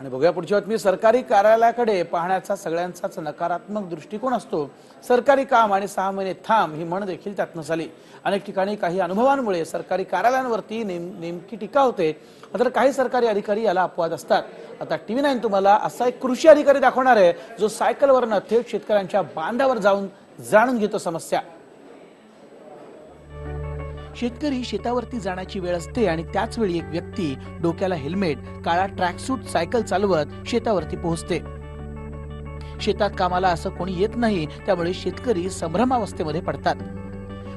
आणि बघूया पुढची बातमी सरकारी कार्यालयाकडे पाहण्याचा सगळ्यांचाच नकारात्मक दृष्टिकोन असतो. सरकारी काम आणि सहा महिने थांब ही म्हण देखील त्यातनं झाली. अनेक ठिकाणी काही अनुभवांमुळे सरकारी कार्यालयांवरती नेम नेमकी टीका होते. मात्र काही सरकारी अधिकारी याला अपवाद असतात. आता टीव्ही नाईन तुम्हाला असा एक कृषी अधिकारी दाखवणार आहे जो सायकलवरनं थेट शेतकऱ्यांच्या बांधावर जाऊन जाणून घेतो समस्या. शेतकरी शेतावरती जाण्याची वेळ असते आणि त्याच वेळी एक व्यक्ती डोक्याला हेल्मेट काळा ट्रॅकसूट सायकल चालवत शेतावरती पोहोचते. शेतात कामाला असं कोणी येत नाही त्यामुळे शेतकरी संभ्रमावस्थेमध्ये पडतात.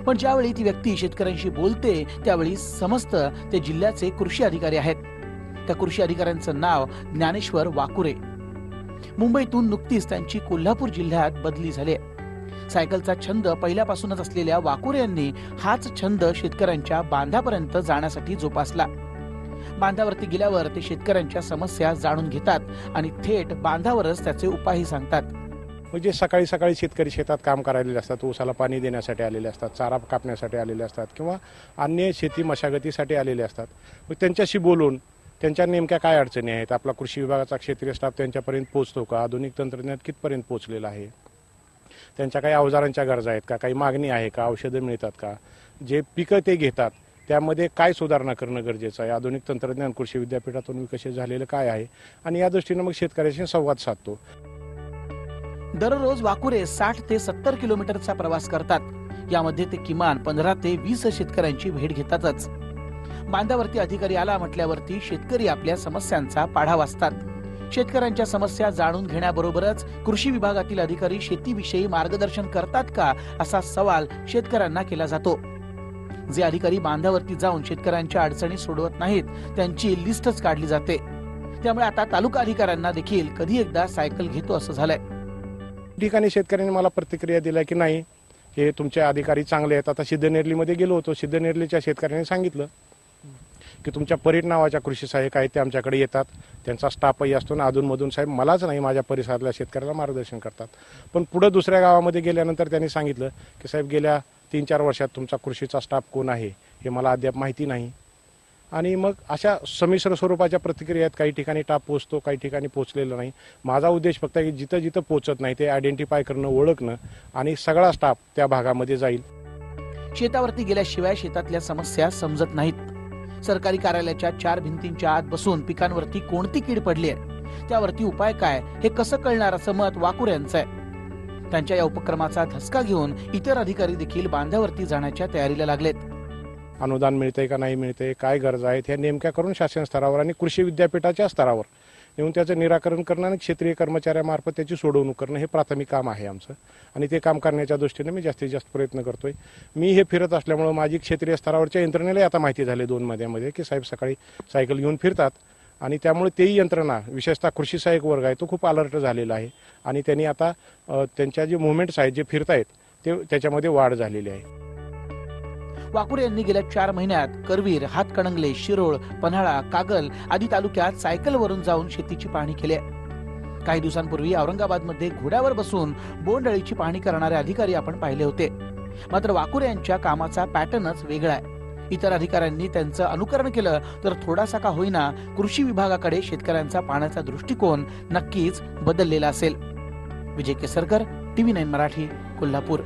पण ज्यावेळी ती व्यक्ती शेतकऱ्यांशी बोलते त्यावेळी समजतं ते जिल्ह्याचे कृषी अधिकारी आहेत. त्या कृषी अधिकाऱ्यांचं नाव ज्ञानेश्वर वाकुरे. मुंबईतून नुकतीच त्यांची कोल्हापूर जिल्ह्यात बदली झाली आहे. सायकलचा छंद पहिल्यापासूनच असलेल्या वाकुरे यांनी हाच छंद शेतकऱ्यांच्या बांधापर्यंत जाण्यासाठी जोपासला. बांधावरती गेल्यावर ते शेतकऱ्यांच्या समस्या जाणून घेतात आणि थेट बांधावरच त्याचे उपायही सांगतात. म्हणजे सकाळी सकाळी शेतकरी शेतात काम करायलेले असतात ऊसाला पाणी देण्यासाठी आलेले असतात चारा कापण्यासाठी आलेले असतात किंवा अन्य शेती मशागतीसाठी आलेले असतात. मग त्यांच्याशी बोलून त्यांच्या नेमक्या काय अडचणी आहेत? आपला कृषी विभागाचा क्षेत्रीय स्टाफ त्यांच्यापर्यंत पोहोचतो का? आधुनिक तंत्रज्ञान कितपर्यंत पोहोचलेलं आहे? त्यांच्या काही अवजारांच्या गरजा आहेत का? काही मागणी आहे का? औषधं मिळतात का? जे पिकं ते घेतात त्यामध्ये काय सुधारणा करणं गरजेचं आहे? आधुनिक तंत्रज्ञान कृषी विद्यापीठातून विकसित झालेलं काय आहे? आणि या दृष्टीनं मग शेतकऱ्याशी संवाद साधतो. दररोज वाकुरे साठ ते सत्तर किलोमीटरचा प्रवास करतात. यामध्ये ते किमान पंधरा ते वीस शेतकऱ्यांची भेट घेतातच. बांधावरती अधिकारी आला म्हटल्यावरती शेतकरी आपल्या समस्यांचा पाढा वाचतात. शेतकऱ्यांच्या समस्या जाणून घेण्याबरोबरच कृषी विभागातील अधिकारी शेतीविषयी मार्गदर्शन करतात का असा सवाल शेतकऱ्यांना केला जातो. जे अधिकारी बांधावरती जाऊन शेतकऱ्यांच्या अडचणी सोडवत नाहीत त्यांची लिस्टच काढली जाते. त्यामुळे आता तालुका अधिकाऱ्यांना देखील कधी एकदा सायकल घेतो असं झालंय. ठिकाणी शेतकऱ्यांनी मला प्रतिक्रिया दिल्या की नाही हे तुमचे अधिकारी चांगले आहेत. आता सिद्धनेरलीमध्ये गेलो होतो सिद्धनेरलीच्या शेतकऱ्यांनी सांगितलं की तुमच्या परीट नावाच्या कृषी सहाय्यक आहेत ते आमच्याकडे येतात. त्यांचा स्टाफही असतो ना अधूनमधून साहेब मलाच नाही माझ्या परिसरातल्या शेतकऱ्याला मार्गदर्शन करतात. पण पुढं दुसऱ्या गावामध्ये गेल्यानंतर त्यांनी सांगितलं की साहेब गेल्या तीन चार वर्षात तुमचा कृषीचा स्टाफ कोण आहे हे मला अद्याप माहिती नाही. आणि मग अशा समिश्र स्वरूपाच्या प्रतिक्रिया आहेत. काही ठिकाणी टाप पोचतो काही ठिकाणी पोचलेला नाही. माझा उद्देश फक्त की जिथं जिथं पोचत नाही ते आयडेंटिफाय करणं ओळखणं आणि सगळा स्टाफ त्या भागामध्ये जाईल. शेतावरती गेल्याशिवाय शेतातल्या समस्या समजत नाहीत. सरकारी कार्यालयाच्या चार भिंतींच्या आत बसून पिकांवरती कोणती कीड पडली आहे? त्यावरती उपाय काय? हे कसं कळणार असं मत वाकुर यांचं आहे. त्यांच्या या उपक्रमाचा धसका घेऊन इतर अधिकारी देखील बांधावरती जाण्याच्या तयारीला लागलेत. अनुदान मिळते का नाही मिळते काय गरज आहेत? हे नेमक्या करून शासन स्तरावर आणि कृषी विद्यापीठाच्या स्तरावर येऊन त्याचं निराकरण करणं आणि क्षेत्रीय कर्मचाऱ्यामार्फत त्याची सोडवणूक करणं हे प्राथमिक काम आहे आमचं. आणि ते काम करण्याच्या दृष्टीने मी जास्तीत जास्त प्रयत्न करतोय. मी हे फिरत असल्यामुळं माझी क्षेत्रीय स्तरावरच्या यंत्रणेला आता माहिती झाली दोन महिन्यामध्ये की साहेब सकाळी सायकल घेऊन फिरतात. आणि त्यामुळे तेही यंत्रणा विशेषतः कृषी सहाय्यक वर्ग आहे तो खूप अलर्ट झालेला आहे. आणि त्यांनी आता त्यांच्या जे मुवमेंट्स आहेत जे फिरतायत ते त्याच्यामध्ये वाढ झालेली आहे. वाकुरे यांनी गेल्या चार महिन्यात करवीर हातकणंगले शिरोळ पन्हाळा कागल आदी तालुक्यात सायकलवरून जाऊन शेतीची पाहणी केली आहे. काही दिवसांपूर्वी औरंगाबादमध्ये घोड्यावर बसून बोंडअळीची पाहणी करणारे अधिकारी आपण पाहिले होते. मात्र वाकुरे यांच्या कामाचा पॅटर्नच वेगळा आहे. इतर अधिकाऱ्यांनी त्यांचं अनुकरण केलं तर थोडासा का होईना कृषी विभागाकडे शेतकऱ्यांचा पाण्याचा दृष्टिकोन नक्कीच बदललेला असेल. Vijay Kesarkar TV nine Marathi Kolhapur.